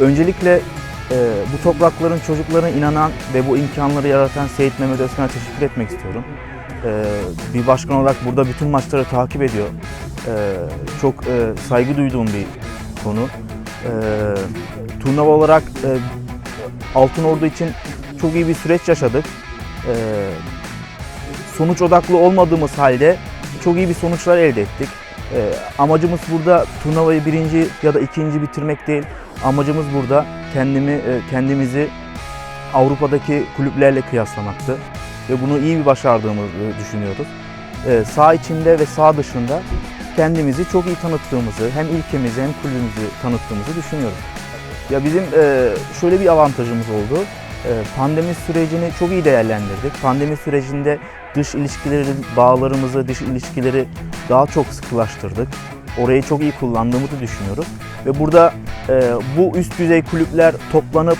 Öncelikle e, bu toprakların çocuklarına inanan ve bu imkanları yaratan Seyit Mehmet Özkan'a teşekkür etmek istiyorum. E, bir başkan olarak burada bütün maçları takip ediyor. E, çok e, saygı duyduğum bir konu. E, turnuva olarak e, Altın Ordu için çok iyi bir süreç yaşadık. E, sonuç odaklı olmadığımız halde çok iyi bir sonuçlar elde ettik. E, amacımız burada turnuvayı birinci ya da ikinci bitirmek değil. Amacımız burada kendimi e, kendimizi Avrupa'daki kulüplerle kıyaslamaktı ve bunu iyi bir başardığımızı düşünüyoruz. E, sağ içinde ve sağ dışında kendimizi çok iyi tanıttığımızı, hem ülkemizi hem kulübümüzü tanıttığımızı düşünüyorum. Ya bizim e, şöyle bir avantajımız oldu. E, Pandemi sürecini çok iyi değerlendirdik. Pandemi sürecinde dış ilişkileri, bağlarımızı, dış ilişkileri daha çok sıkılaştırdık. Orayı çok iyi kullandığımızı düşünüyoruz. Ve burada e, bu üst düzey kulüpler toplanıp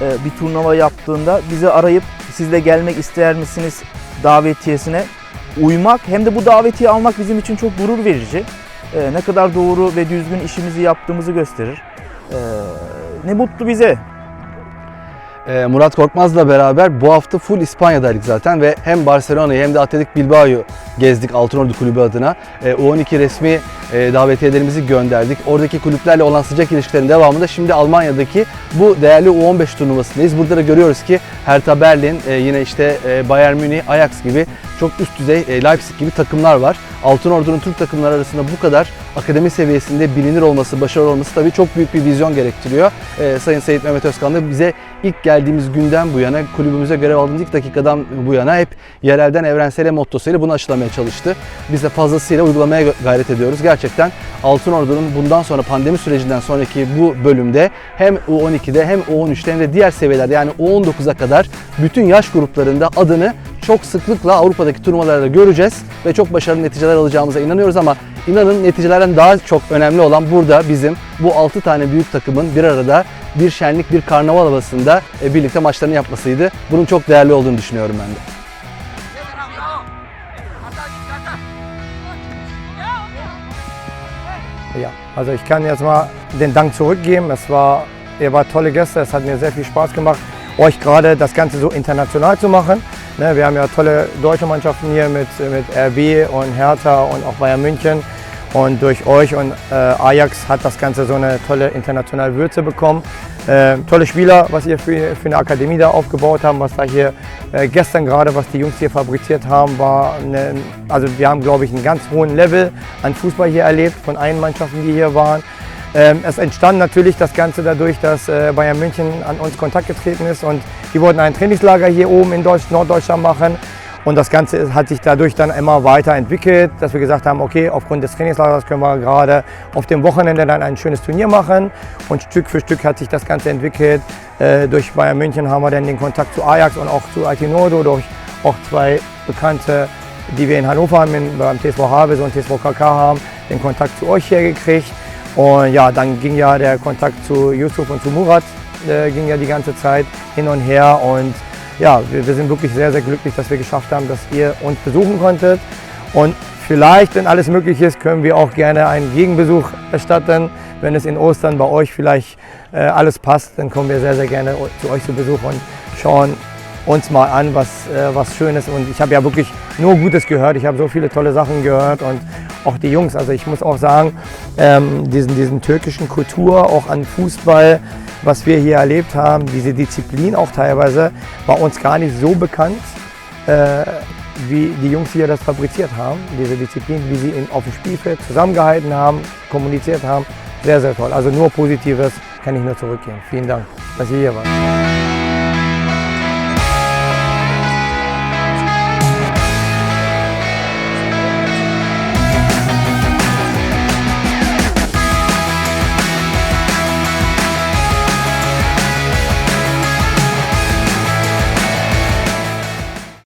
e, bir turnuva yaptığında bizi arayıp siz de gelmek ister misiniz davetiyesine uymak hem de bu davetiye almak bizim için çok gurur verici. E, ne kadar doğru ve düzgün işimizi yaptığımızı gösterir. E, ne mutlu bize. Ee, Murat Korkmaz'la beraber bu hafta full İspanya'daydık zaten ve hem Barcelona'yı hem de Atletik Bilbao'yu gezdik Altınordu Kulübü adına. Ee, U12 resmi e, davetiyelerimizi gönderdik. Oradaki kulüplerle olan sıcak ilişkilerin devamında şimdi Almanya'daki bu değerli U15 turnuvasındayız. Burada da görüyoruz ki Hertha Berlin, e, yine işte e, Bayern Münih, Ajax gibi çok üst düzey e, Leipzig gibi takımlar var. Altınordu'nun Türk takımları arasında bu kadar akademi seviyesinde bilinir olması, başarılı olması tabii çok büyük bir vizyon gerektiriyor. Ee, Sayın Seyit Mehmet Özkan da bize ilk geldiğimiz günden bu yana, kulübümüze görev aldığımız ilk dakikadan bu yana hep yerelden evrensele mottosuyla bunu aşılamaya çalıştı. Biz de fazlasıyla uygulamaya gayret ediyoruz. Gerçekten Altınordu'nun bundan sonra pandemi sürecinden sonraki bu bölümde hem U12'de hem U13'te hem de diğer seviyelerde yani U19'a kadar bütün yaş gruplarında adını çok sıklıkla Avrupa'daki turnuvalarda göreceğiz ve çok başarılı neticeler alacağımıza inanıyoruz ama inanın neticelerden daha çok önemli olan burada bizim bu 6 tane büyük takımın bir arada bir şenlik, bir karnaval havasında e, birlikte maçlarını yapmasıydı. Bunun çok değerli olduğunu düşünüyorum ben de. Ja, also ich kann jetzt mal den Dank zurückgeben. Es war, ihr wart tolle Gäste, es hat mir sehr viel Spaß gemacht, euch gerade das Ganze so international zu machen. Ne, wir haben ja tolle deutsche Mannschaften hier mit, mit RB und Hertha und auch Bayern München. Und durch euch und äh, Ajax hat das Ganze so eine tolle internationale Würze bekommen. Äh, tolle Spieler, was ihr für, für eine Akademie da aufgebaut haben, was da hier äh, gestern gerade, was die Jungs hier fabriziert haben, war eine, also wir haben glaube ich einen ganz hohen Level an Fußball hier erlebt von allen Mannschaften, die hier waren. Ähm, es entstand natürlich das Ganze dadurch, dass äh, Bayern München an uns Kontakt getreten ist und die wollten ein Trainingslager hier oben in Deutsch, Norddeutschland machen. Und das Ganze hat sich dadurch dann immer weiterentwickelt, dass wir gesagt haben, okay, aufgrund des Trainingslagers können wir gerade auf dem Wochenende dann ein schönes Turnier machen. Und Stück für Stück hat sich das Ganze entwickelt. Äh, durch Bayern München haben wir dann den Kontakt zu Ajax und auch zu Altinodo, durch auch zwei bekannte, die wir in Hannover haben, beim TSV Havels und TSV KK haben, den Kontakt zu euch hier gekriegt. Und ja, dann ging ja der Kontakt zu Yusuf und zu Murat, äh, ging ja die ganze Zeit hin und her. Und ja, wir, wir sind wirklich sehr, sehr glücklich, dass wir geschafft haben, dass ihr uns besuchen konntet. Und vielleicht, wenn alles möglich ist, können wir auch gerne einen Gegenbesuch erstatten. Wenn es in Ostern bei euch vielleicht äh, alles passt, dann kommen wir sehr, sehr gerne zu euch zu Besuch und schauen uns mal an, was, äh, was Schönes. Und ich habe ja wirklich nur Gutes gehört. Ich habe so viele tolle Sachen gehört und auch die Jungs. Also ich muss auch sagen, ähm, diesen, diesen türkischen Kultur, auch an Fußball, was wir hier erlebt haben, diese Disziplin auch teilweise, war uns gar nicht so bekannt, äh, wie die Jungs hier das fabriziert haben. Diese Disziplin, wie sie in, auf dem Spielfeld zusammengehalten haben, kommuniziert haben. Sehr, sehr toll. Also nur Positives kann ich nur zurückgeben. Vielen Dank, dass ihr hier wart.